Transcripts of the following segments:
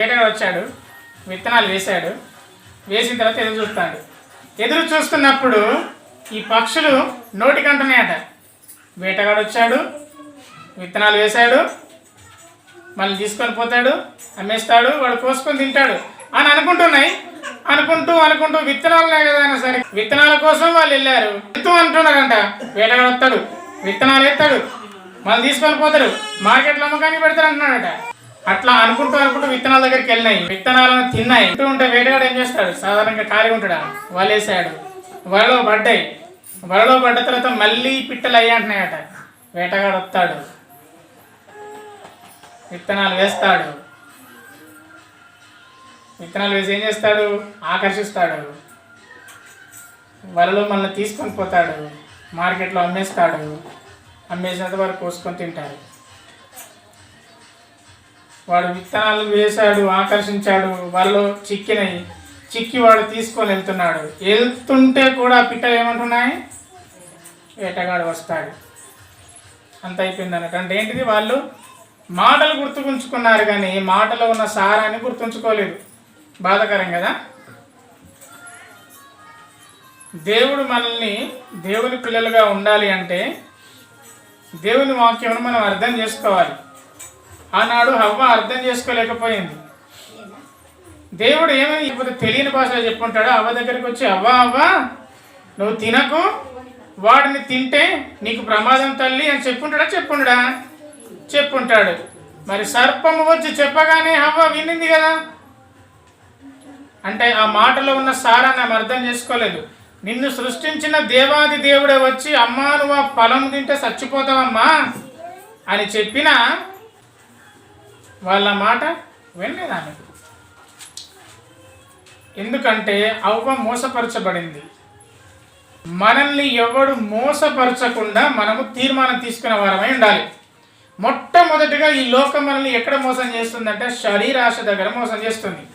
వేటగాడు వచ్చాడు విత్తనాలు వేశాడు వేసిన తర్వాత ఎదురు చూస్తాడు. ఎదురు చూస్తున్నప్పుడు ఈ పక్షులు నోటికంటున్నాయట వేటగాడు వచ్చాడు విత్తనాలు వేశాడు మళ్ళీ తీసుకొని పోతాడు అమ్మేస్తాడు వాడు కోసుకొని తింటాడు అని అనుకుంటున్నాయి. అనుకుంటూ అనుకుంటూ విత్తనాలనే కదా అయినా సరే విత్తనాల కోసం వాళ్ళు వెళ్ళారు. విత్తు అంటున్నారంట. వేటగాడు వస్తాడు విత్తనాలు ఎత్తాడు మళ్ళీ తీసుకొని పోతాడు మార్కెట్లో అమ్మకానికి పెడతాడు అంటున్నాడట. అట్లా అనుకుంటూ అనుకుంటూ విత్తనాల దగ్గరికి వెళ్ళినాయి. విత్తనాలను తిన్నాయి. తింటూ ఉంటే వేటగాడు ఏం చేస్తాడు? సాధారణంగా ఖాళీ ఉంటాడా? వలేసాడు. వలలో పడ్డాయి. వలలో పడ్డ తర్వాత మళ్ళీ పిట్టలు అయ్యంటున్నాయట వేటగాడు వస్తాడు. విత్తనాలు వేస్తాడు. విత్తనాలు వేసి ఏం చేస్తాడు? ఆకర్షిస్తాడు. వలలో మళ్ళీ తీసుకొని పోతాడు. మార్కెట్లో అమ్మేస్తాడు. అమ్మేసినంత వరకు కోసుకొని తింటారు. వాడు విత్తనాలు వేశాడు ఆకర్షించాడు వాళ్ళు చిక్కినాయి చిక్కి వాడు తీసుకొని వెళ్తున్నాడు. వెళ్తుంటే కూడా పిట్ట ఏమంటున్నాయి? వేటగాడు వస్తాడు. అంత అయిపోయింది అనకంటే ఏంటిది వాళ్ళు? మాటలు గుర్తుకుంచుకున్నారు కానీ మాటలో ఉన్న సారాన్ని గుర్తుంచుకోలేదు. బాధకరం కదా? దేవుడు మనల్ని దేవుని పిల్లలుగా ఉండాలి అంటే దేవుని వాక్యమును మనం అర్థం చేసుకోవాలి. ఆనాడు హవ్వ అర్థం చేసుకోలేకపోయింది. దేవుడు ఏమని ఇప్పుడు తెలియని భాషలో చెప్పుకుంటాడు? అవ్వ దగ్గరికి వచ్చి అవ్వ అవ్వ నువ్వు తినకు వాడిని తింటే నీకు ప్రమాదం తల్లి అని చెప్పుంటాడా? చెప్పుండడా? చెప్పుంటాడు. మరి సర్పము వచ్చి చెప్పగానే హవ్వ వినింది కదా. అంటే ఆ మాటలో ఉన్న సారాన్ని ఆమె అర్థం చేసుకోలేదు. నిన్ను సృష్టించిన దేవాది దేవుడే వచ్చి అమ్మా నువ్వు ఆ ఫలం తింటే చచ్చిపోతావమ్మా అని చెప్పినా వాళ్ళ మాట వినలేదు ఎందుకంటే అవ్వ మోసపరచబడింది. మనల్ని ఎవడు మోసపరచకుండా మనము తీర్మానం తీసుకునే వారమై ఉండాలి. మొట్టమొదటిగా ఈ లోకం మనల్ని ఎక్కడ మోసం చేస్తుందంటే శరీరాశ దగ్గర మోసం చేస్తుంది.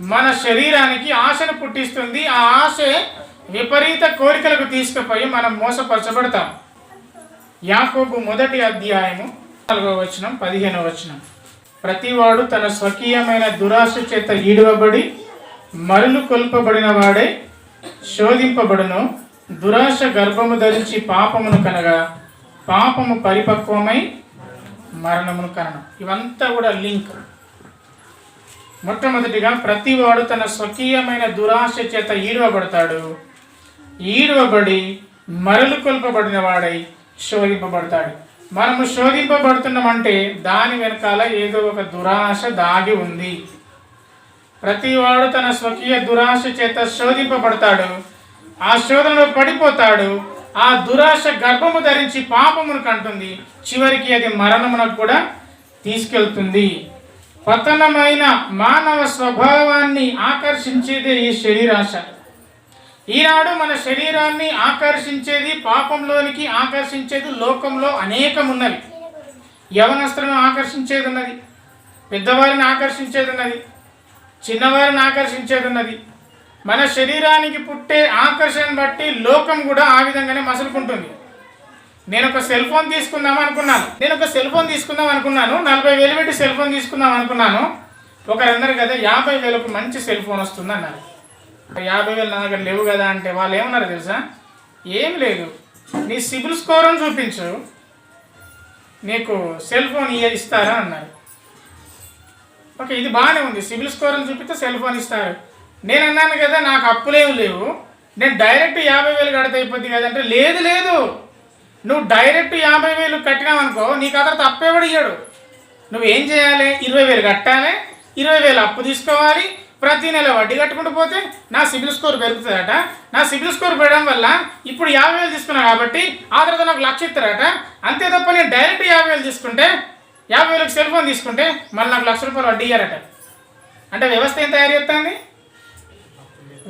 మన శరీరానికి ఆశను పుట్టిస్తుంది. ఆ ఆశ విపరీత కోరికలకు తీసుకుపోయి మనం మోసపరచబడతాం. యాకోబు మొదటి అధ్యాయము నాలుగవ వచనం పదిహేనవ వచనం. ప్రతివాడు తన స్వకీయమైన దురాశ చేత ఈడవబడి మరులు కొల్పబడిన వాడే శోధింపబడును. దురాశ గర్భము ధరించి పాపమును కనగా పాపము పరిపక్వమై మరణమును కనడం ఇవంతా కూడా లింక్. మొట్టమొదటిగా ప్రతివాడు తన స్వకీయమైన దురాశ చేత ఈడవబడతాడు. ఈడవబడి మరలు కొల్పబడిన వాడై శోధింపబడతాడు. మనము శోధింపబడుతున్నామంటే దాని వెనకాల ఏదో ఒక దురాశ దాగి ఉంది. ప్రతివాడు తన స్వకీయ దురాశ చేత శోధింపబడతాడు. ఆ శోధనలో పడిపోతాడు. ఆ దురాశ గర్భము ధరించి పాపమును కంటుంది. చివరికి అది మరణమునకు కూడా తీసుకెళ్తుంది. పతనమైన మానవ స్వభావాన్ని ఆకర్షించేదే ఈ శరీరాశ. ఈనాడు మన శరీరాన్ని ఆకర్షించేది పాపంలోనికి ఆకర్షించేది లోకంలో అనేకం ఉన్నవి యవనస్తులను ఆకర్షించేది ఉన్నది పెద్దవారిని ఆకర్షించేది ఉన్నది చిన్నవారిని ఆకర్షించేది ఉన్నది మన శరీరానికి పుట్టే ఆకర్షణ బట్టి లోకం కూడా ఆ విధంగానే మసులుకుంటుంది. నేను ఒక సెల్ ఫోన్ తీసుకుందాం అనుకున్నాను. నేను ఒక సెల్ ఫోన్ తీసుకుందాం అనుకున్నాను. నలభై వేలు పెట్టి సెల్ ఫోన్ తీసుకుందాం అనుకున్నాను. ఒకరు కదా యాభై వేలకు మంచి సెల్ ఫోన్ వస్తుంది అన్నారు యాభై వేలు నా దగ్గర లేవు కదా అంటే వాళ్ళు ఏమన్నారు తెలుసా? ఏం లేదు. నీ సిబిల్ స్కోర్ అని చూపించు. నీకు సెల్ ఫోన్ ఇయ్య ఇస్తారా అన్నారు. ఓకే ఇది బాగానే ఉంది. సిబిల్ స్కోర్ అని చూపిస్తే సెల్ ఫోన్ ఇస్తారు. నేను అన్నాను కదా నాకు అప్పులేవు లేవు. నేను డైరెక్ట్ యాభై వేలు కడితే అయిపోద్ది కదంటే లేదు లేదు. నువ్వు డైరెక్ట్ యాభై వేలు కట్టినావనుకో నీకు ఆ తర్వాత అప్పేవాడు ఇయ్యాడు. నువ్వేం చేయాలి? ఇరవై వేలు కట్టాలి. ఇరవై వేలు అప్పు తీసుకోవాలి. ప్రతి నెల వడ్డీ కట్టుకుంటూ పోతే నా సిబిల్ స్కోర్ పెరుగుతుందట. నా సిబిల్ స్కోర్ పెరగడం వల్ల ఇప్పుడు యాభై వేలు తీసుకున్నా కాబట్టి ఆ తర్వాత నాకు లక్ష ఇస్తారట. అంతే తప్ప నేను డైరెక్ట్ యాభై వేలు తీసుకుంటే యాభై వేలకు సెల్ ఫోన్ తీసుకుంటే మళ్ళీ నాకు లక్ష రూపాయలు వడ్డీ ఇయ్యారట. అంటే వ్యవస్థ ఏం తయారు చేస్తుంది?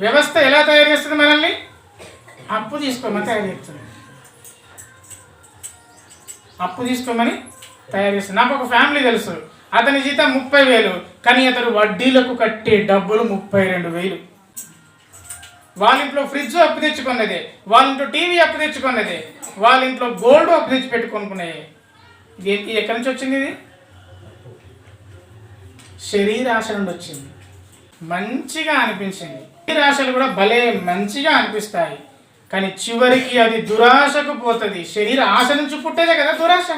వ్యవస్థ ఎలా తయారు చేస్తుంది మనల్ని? అప్పు తీసుకోమని తయారు చేస్తుంది. అప్పు తీసుకోమని తయారు చేస్తుంది. నాకు ఒక ఫ్యామిలీ తెలుసు. అతని జీతం ముప్పై వేలు కానీ అతను వడ్డీలకు కట్టే డబ్బులు ముప్పై రెండు వేలు. వాళ్ళ ఇంట్లో ఫ్రిడ్జ్ అప్పు తెచ్చుకున్నదే వాళ్ళ ఇంట్లో టీవీ అప్పు తెచ్చుకున్నదే వాళ్ళ ఇంట్లో గోల్డ్ అప్పు తెచ్చి పెట్టుకొనుకున్నాయి ఇది ఇది ఎక్కడి నుంచి వచ్చింది ఇది? శరీరాశ నుండి వచ్చింది. మంచిగా అనిపించింది. శరీరాశలు కూడా భలే మంచిగా అనిపిస్తాయి. కానీ చివరికి అది దురాశకు పోతుంది. శరీర ఆశ నుంచి పుట్టేదే కదా దురాశ.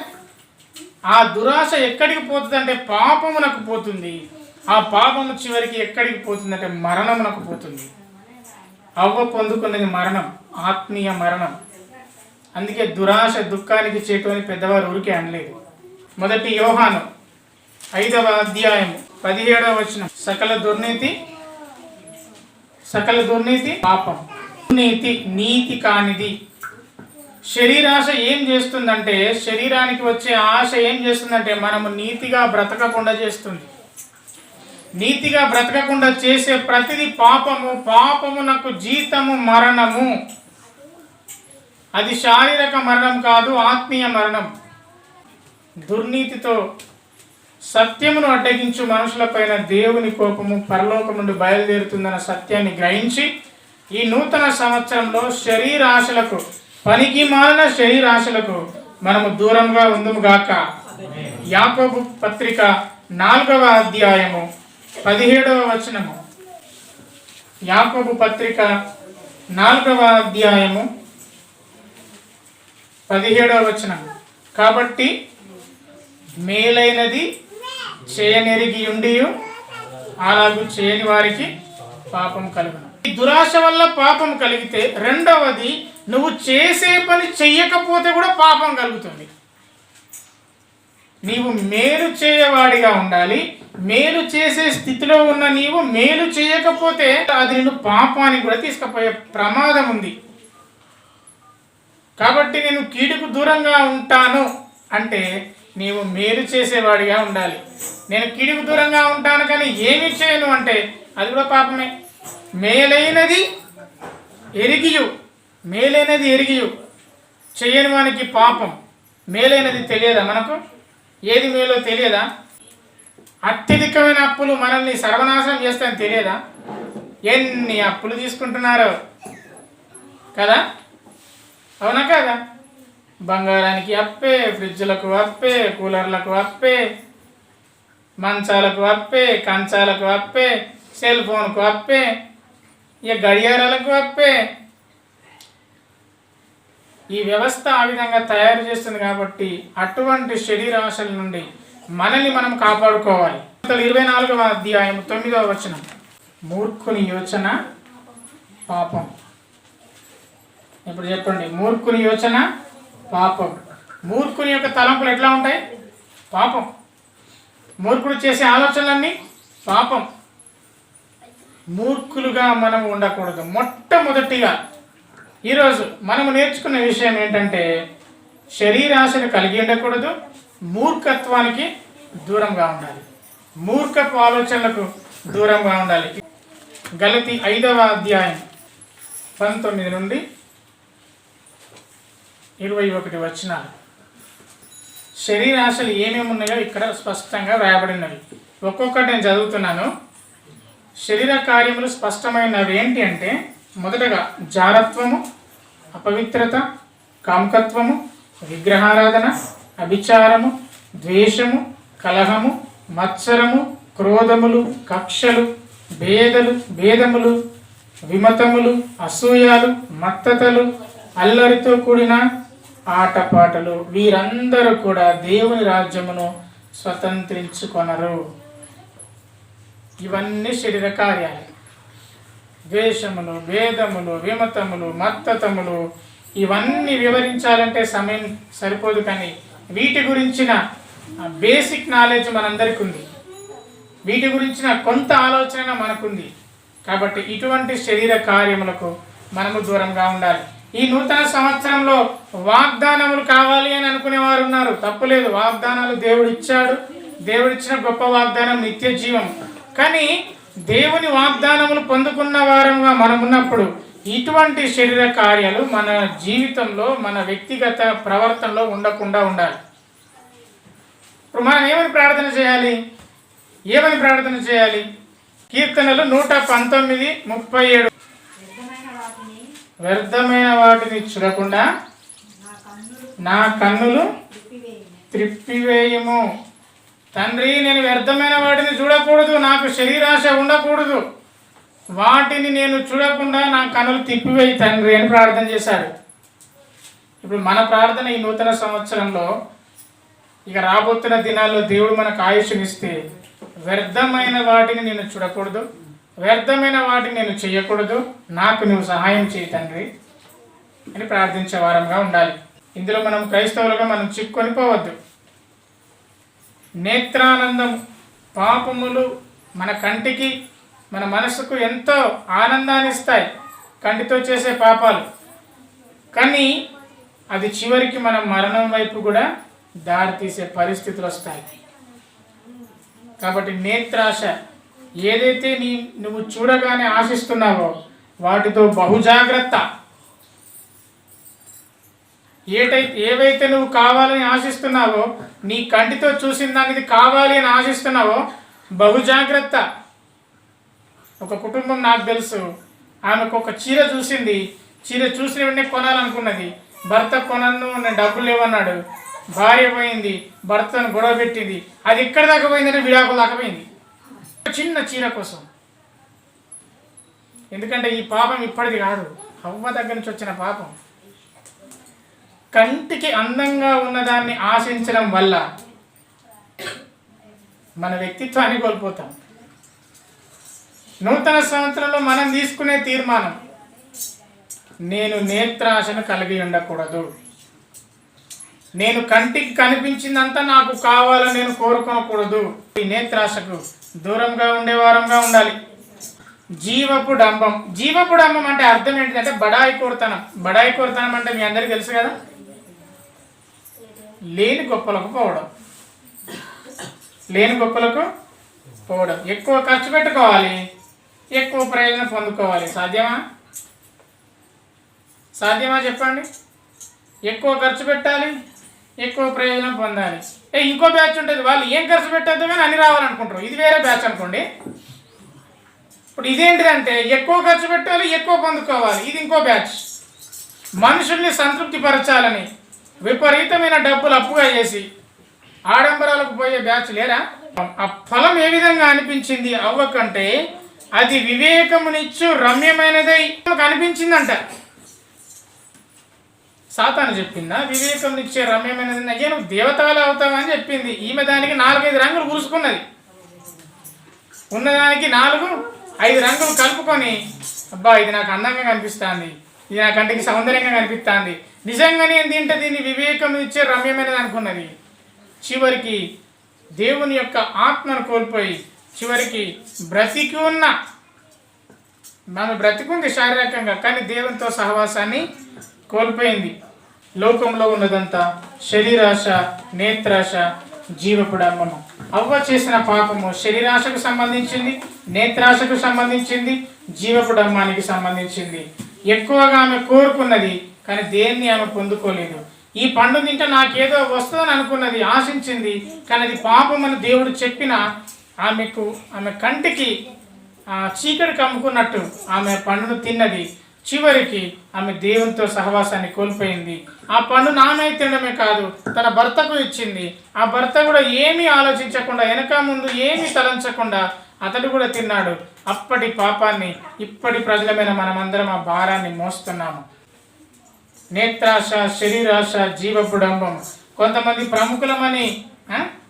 ఆ దురాశ ఎక్కడికి పోతుంది అంటే పాపమునకు పోతుంది. ఆ పాపము చివరికి ఎక్కడికి పోతుంది అంటే మరణమునకు పోతుంది. అవ్వ పొందుకున్నది మరణం ఆత్మీయ మరణం. అందుకే దురాశ దుఃఖానికి చేటువని పెద్దవారు ఊరికే అనలేదు. మొదటి యోహాను ఐదవ అధ్యాయం పదిహేడవ వచనం. సకల దుర్నీతి సకల దుర్నీతి పాపం. దుర్నీతి నీతి కానిది. శరీరాశ ఏం చేస్తుందంటే శరీరానికి వచ్చే ఆశ ఏం చేస్తుందంటే మనము నీతిగా బ్రతకకుండా చేస్తుంది. నీతిగా బ్రతకకుండా చేసే ప్రతిదీ పాపము పాపమునకు జీతము మరణము. అది శారీరక మరణం కాదు ఆత్మీయ మరణం. దుర్నీతితో సత్యమును అడ్డగించు మనుషులపైన దేవుని కోపము పరలోకం నుండి బయలుదేరుతుందన్న సత్యాన్ని గ్రహించి ఈ నూతన సంవత్సరంలో శరీరాశలకు పనికి మాలిన శరీరాశలకు మనము దూరంగా ఉందముగాక యాకోబు పత్రిక నాలుగవ అధ్యాయము పదిహేడవ వచనము. యాకోబు పత్రిక నాలుగవ అధ్యాయము పదిహేడవ వచనం కాబట్టి మేలైనది చేయనెరిగి ఉండి అలాగూ చేయని వారికి పాపం కలుగును. ఈ దురాశ వల్ల పాపం కలిగితే రెండవది నువ్వు చేసే పని చెయ్యకపోతే కూడా పాపం కలుగుతుంది. నీవు మేలు చేయవాడిగా ఉండాలి. మేలు చేసే స్థితిలో ఉన్న నీవు మేలు చేయకపోతే అది నిన్ను పాపానికి కూడా తీసుకుపోయే ప్రమాదం ఉంది. కాబట్టి నేను కీడుకు దూరంగా ఉంటాను అంటే నీవు మేలు చేసేవాడిగా ఉండాలి. నేను కీడుకు దూరంగా ఉంటాను కానీ ఏమి చేయను అంటే అది కూడా పాపమే. మేలైనది ఎరిగియు. మేలైనది ఎరిగియు. చేయని వానికి పాపం. మేలైనది తెలియదా మనకు? ఏది మేలో తెలియదా? అత్యధికమైన అప్పులు మనల్ని సర్వనాశనం చేస్తాయని తెలియదా? ఎన్ని అప్పులు తీసుకుంటున్నారో? కదా? అవునా కదా? బంగారానికి అప్పే ఫ్రిడ్జ్లకు అప్పే కూలర్లకు అప్పే మంచాలకు అప్పే కంచాలకు అప్పే సెల్ ఫోన్కు అప్పే ఇక గడియారాలకు అప్పే ఈ వ్యవస్థ ఆ విధంగా తయారు చేస్తుంది కాబట్టి అటువంటి శరీరాశల నుండి మనల్ని మనం కాపాడుకోవాలి. ఇరవై నాలుగవ అధ్యాయం తొమ్మిదవ వచనం. మూర్ఖుని యోచన పాపం. ఇప్పుడు చెప్పండి మూర్ఖుని యోచన పాపం. మూర్ఖుని యొక్క తలంపులు ఎట్లా ఉంటాయి? పాపం. మూర్ఖుడు చేసే ఆలోచనలన్నీ పాపం. మూర్ఖులుగా మనం ఉండకూడదు. మొట్టమొదటిగా ఈరోజు మనము నేర్చుకున్న విషయం ఏంటంటే శరీరాశను కలిగి ఉండకూడదు మూర్ఖత్వానికి దూరంగా ఉండాలి. మూర్ఖత్వ ఆలోచనలకు దూరంగా ఉండాలి. గలతి ఐదవ అధ్యాయం పంతొమ్మిది నుండి ఇరవై ఒకటి వచనాలు. శరీరాశలు ఏమేమి ఉన్నాయో ఇక్కడ స్పష్టంగా వ్రాయబడినవి ఒక్కొక్కటి నేను చదువుతున్నాను. శరీర కార్యములు స్పష్టమైనవి ఏంటి అంటే మొదటగా జారత్వము అపవిత్రత కామకత్వము విగ్రహారాధన అభిచారము ద్వేషము కలహము మత్సరము క్రోధములు కక్షలు భేదలు భేదములు విమతములు అసూయాలు మత్తతలు అల్లరితో కూడిన ఆటపాటలు. వీరందరూ కూడా దేవుని రాజ్యమును స్వతంత్రించుకొనరు. ఇవన్నీ శరీర కార్యాలు. ద్వేషములు భేదములు విమతములు మత్తతములు ఇవన్నీ వివరించాలంటే సమయం సరిపోదు కానీ వీటి గురించిన బేసిక్ నాలెడ్జ్ మనందరికీ ఉంది. వీటి గురించిన కొంత ఆలోచన మనకుంది. కాబట్టి ఇటువంటి శరీర కార్యములకు మనము దూరంగా ఉండాలి. ఈ నూతన సంవత్సరంలో వాగ్దానములు కావాలి అని అనుకునే వారు ఉన్నారు. తప్పులేదు వాగ్దానాలు దేవుడు ఇచ్చాడు దేవుడిచ్చిన గొప్ప వాగ్దానం నిత్య జీవం. కానీ దేవుని వాగ్దానములు పొందుకున్న వారంగా మనం ఉన్నప్పుడు ఇటువంటి శరీర కార్యాలు మన జీవితంలో మన వ్యక్తిగత ప్రవర్తనలో ఉండకుండా ఉండాలి. ఇప్పుడు మనం ఏమని ప్రార్థన చేయాలి? ఏమని ప్రార్థన చేయాలి? కీర్తనలు నూట పంతొమ్మిది ముప్పై ఏడు. వ్యర్థమైన వాటిని చూడకుండా నా కన్నులు త్రిప్పివేయము. తండ్రి నేను వ్యర్థమైన వాటిని చూడకూడదు నాకు శరీరాశ ఉండకూడదు. వాటిని నేను చూడకుండా నా కనులు తిప్పివేయి తండ్రి అని ప్రార్థన చేశాడు. ఇప్పుడు మన ప్రార్థన ఈ నూతన సంవత్సరంలో ఇక రాబోతున్న దినాల్లో దేవుడు మనకు ఆయుష్నిస్తే వ్యర్థమైన వాటిని నేను చూడకూడదు వ్యర్థమైన వాటిని నేను చేయకూడదు నాకు నువ్వు సహాయం చేయి తండ్రి అని ప్రార్థించే వారంగా ఉండాలి. ఇందులో మనం క్రైస్తవులుగా మనం చిక్కుకొని పోవద్దు. నేత్రానందం పాపములు మన కంటికి మన మనసుకు ఎంతో ఆనందాన్ని ఇస్తాయి కంటితో చేసే పాపాలు. కానీ అది చివరికి మన మరణం వైపు కూడా దారితీసే పరిస్థితులు వస్తాయి. కాబట్టి నేత్రాశ ఏదైతే నీ నువ్వు చూడగానే ఆశిస్తున్నావో వాటితో బహుజాగ్రత్త. ఏటై ఏవైతే నువ్వు కావాలని ఆశిస్తున్నావో నీ కంటితో చూసిన దానికి కావాలి అని ఆశిస్తున్నావో బహుజాగ్రత్త ఒక కుటుంబం నాకు తెలుసు. ఆమెకు ఒక చీర చూసింది. చీర చూసిన వెంటనే కొనాలనుకున్నది. భర్త కొనను నేను డబ్బులు లేవన్నాడు. భార్య పోయింది. భర్తను గొడవ పెట్టింది. అది ఎక్కడ దాకా పోయిందంటే విడాకులు దాకా పోయింది. చిన్న చీర కోసం. ఎందుకంటే ఈ పాపం ఇప్పటిది కాదు. అవ్వ దగ్గర నుంచి వచ్చిన పాపం. కంటికి అందంగా ఉన్నదాన్ని ఆశించడం వల్ల మన వ్యక్తిత్వాన్ని కోల్పోతాం. నూతన సంవత్సరంలో మనం తీసుకునే తీర్మానం నేను నేత్రాశను కలిగి ఉండకూడదు. నేను కంటికి కనిపించిందంతా నాకు కావాలని నేను కోరుకోకూడదు ఈ నేత్రాశకు దూరంగా ఉండే వారంగా ఉండాలి. జీవపు డంబం జీవపు డంబం అంటే అర్థం ఏంటంటే బడాయి కోరుతనం. బడాయి కోరుతనం అంటే మీ అందరికీ తెలుసు కదా? లేని గొప్పలకు పోవడం. లేని గొప్పలకు పోవడం. ఎక్కువ ఖర్చు పెట్టుకోవాలి. ఎక్కువ ప్రయోజనం పొందుకోవాలి. సాధ్యమా? సాధ్యమా చెప్పండి? ఎక్కువ ఖర్చు పెట్టాలి. ఎక్కువ ప్రయోజనం పొందాలి. ఏ ఇంకో బ్యాచ్ ఉంటుంది. వాళ్ళు ఏం ఖర్చు పెట్టద్దు కానీ అన్ని రావాలనుకుంటారు. ఇది వేరే బ్యాచ్ అనుకోండి. ఇప్పుడు ఇదేంటిదంటే ఎక్కువ ఖర్చు పెట్టాలి ఎక్కువ పొందుకోవాలి. ఇది ఇంకో బ్యాచ్. మనుషుల్ని సంతృప్తి పరచాలని విపరీతమైన డబ్బులు అప్పుగా చేసి ఆడంబరాలకు పోయే బ్యాచ్ లేరా? ఆ ఫలం ఏ విధంగా అనిపించింది అవ్వకంటే అది వివేకమునిచ్చు రమ్యమైనదై అనిపించిందంట. సాతాను చెప్పిందా? వివేకం ఇచ్చే రమ్యమైనది అయ్యా నువ్వు దేవతలు అవుతావని చెప్పింది. ఈమె దానికి నాలుగైదు రంగులు పూసుకున్నది ఉన్నదానికి నాలుగు ఐదు రంగులు కలుపుకొని అబ్బా ఇది నాకు అందంగా కనిపిస్తుంది. ఇది నా కంటికి సౌందర్యంగా కనిపిస్తుంది. నిజంగానే తింటే దీన్ని వివేకం ఇచ్చే రమ్యమైనది అనుకున్నది. చివరికి దేవుని యొక్క ఆత్మను కోల్పోయి చివరికి బ్రతికి ఉన్న ఆమె బ్రతికుంది శారీరకంగా కానీ దేవునితో సహవాసాన్ని కోల్పోయింది. లోకంలో ఉన్నదంతా శరీరాశ నేత్రాశ జీవపుడమ్మను అవ్వ చేసిన పాపము శరీరాశకు సంబంధించింది నేత్రాశకు సంబంధించింది జీవపుడమ్మానికి సంబంధించింది. ఎక్కువగా ఆమె కోరుకున్నది కానీ దేన్ని ఆమె పొందుకోలేదు. ఈ పండు తింటే నాకేదో వస్తుందని అనుకున్నది ఆశించింది కానీ అది పాపం అని దేవుడు చెప్పిన ఆమెకు ఆమె కంటికి చీకటి కమ్ముకున్నట్టు ఆమె పండును తిన్నది. చివరికి ఆమె దేవునితో సహవాసాన్ని కోల్పోయింది. ఆ పండు నామే తినడమే కాదు తన భర్తకు ఇచ్చింది. ఆ భర్త కూడా ఏమీ ఆలోచించకుండా వెనక ముందు ఏమీ తలంచకుండా అతడు కూడా తిన్నాడు. అప్పటి పాపాన్ని ఇప్పటి ప్రజలమైన మనమందరం ఆ భారాన్ని మోస్తున్నాము. నేత్రాశ శరీరాశ జీవపుడంబం కొంతమంది ప్రముఖులమని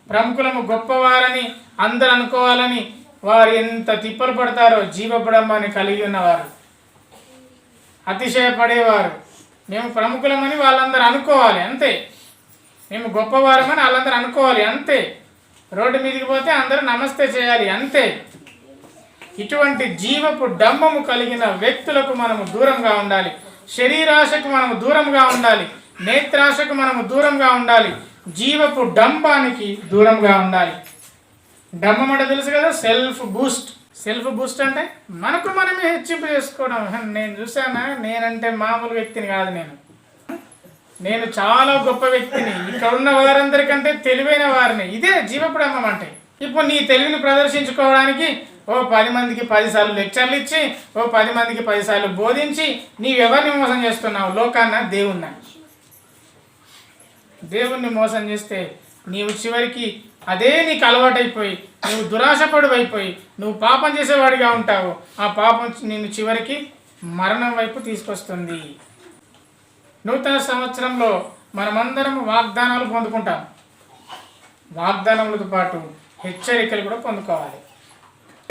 ప్రముఖులము గొప్పవారని అందరు అనుకోవాలని వారు ఎంత తిప్పలు పడతారో జీవపుడంబాన్ని కలిగి ఉన్నవారు. అతిశయపడేవారు. మేము ప్రముఖులమని వాళ్ళందరూ అనుకోవాలి అంతే. మేము గొప్పవారమని వాళ్ళందరూ అనుకోవాలి అంతే. రోడ్డు మీదకి పోతే అందరూ నమస్తే చేయాలి అంతే. ఇటువంటి జీవపు డంబము కలిగిన వ్యక్తులకు మనము దూరంగా ఉండాలి. శరీరాశకు మనము దూరంగా ఉండాలి. నేత్రాశకు మనము దూరంగా ఉండాలి. జీవపు డంబానికి దూరంగా ఉండాలి. డంబం అంటే తెలుసు కదా? Self Boost. సెల్ఫ్ బూస్ట్ అంటే మనకు మనమే హెచ్చింపు చేసుకోవడం. నేను చూసానా నేనంటే మామూలు వ్యక్తిని కాదు నేను. నేను చాలా గొప్ప వ్యక్తిని. ఇక్కడ ఉన్న వారందరికంటే తెలివైన వారిని. ఇదే జీవపుడమ్మం అంటే. ఇప్పుడు నీ తెలివిని ప్రదర్శించుకోవడానికి ఓ పది మందికి పదిసార్లు లెక్చర్లు ఇచ్చి ఓ పది మందికి పదిసార్లు బోధించి నీవెవరిని మోసం చేస్తున్నావు? లోకాన్న దేవున్న దేవుణ్ణి మోసం చేస్తే నీవు చివరికి అదే నీకు అలవాటైపోయి నువ్వు దురాశపడు అయిపోయి నువ్వు పాపం చేసేవాడిగా ఉంటావు. ఆ పాపం నిన్ను చివరికి మరణం వైపు తీసుకొస్తుంది. నూతన సంవత్సరంలో మనమందరం వాగ్దానాలు పొందుకుంటాం. వాగ్దానములతో పాటు హెచ్చరికలు కూడా పొందుకోవాలి.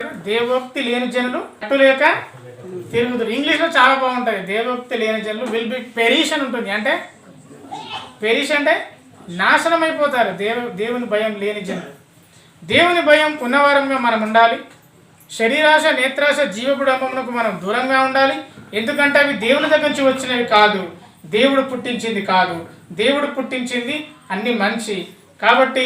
దేవోక్తి లేని జనులు అటు లేక తిరుగుతురు. ఇంగ్లీష్లో చాలా బాగుంటుంది దేవోక్తి లేని జనులు విల్ బి పెరిషన్ అని ఉంటుంది అంటే పెరిష్ అంటే నాశనం అయిపోతారు దేవ దేవుని భయం లేని జనులు. దేవుని భయం ఉన్నవారంగా మనం ఉండాలి. శరీరాశ నేత్రాశ జీవపుడంబమునకు మనం దూరంగా ఉండాలి. ఎందుకంటే అవి దేవుని దగ్గర నుంచి వచ్చినవి కాదు. దేవుడు పుట్టించింది కాదు. దేవుడు పుట్టించింది అన్ని మంచి కాబట్టి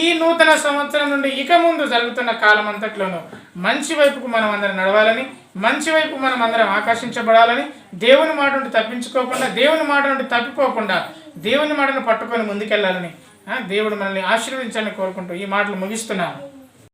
ఈ నూతన సంవత్సరం నుండి ఇక ముందు జరుగుతున్న కాలం అంతట్లోనూ మంచి వైపుకు మనం అందరం నడవాలని మంచి వైపు మనం అందరం ఆకర్షించబడాలని దేవుని మాట నుండి తప్పించుకోకుండా దేవుని మాట నుండి తప్పిపోకుండా దేవుని మాటను పట్టుకొని ముందుకెళ్ళాలని దేవుడు మనల్ని ఆశీర్వదించాలని కోరుకుంటూ ఈ మాటలు ముగిస్తున్నాను.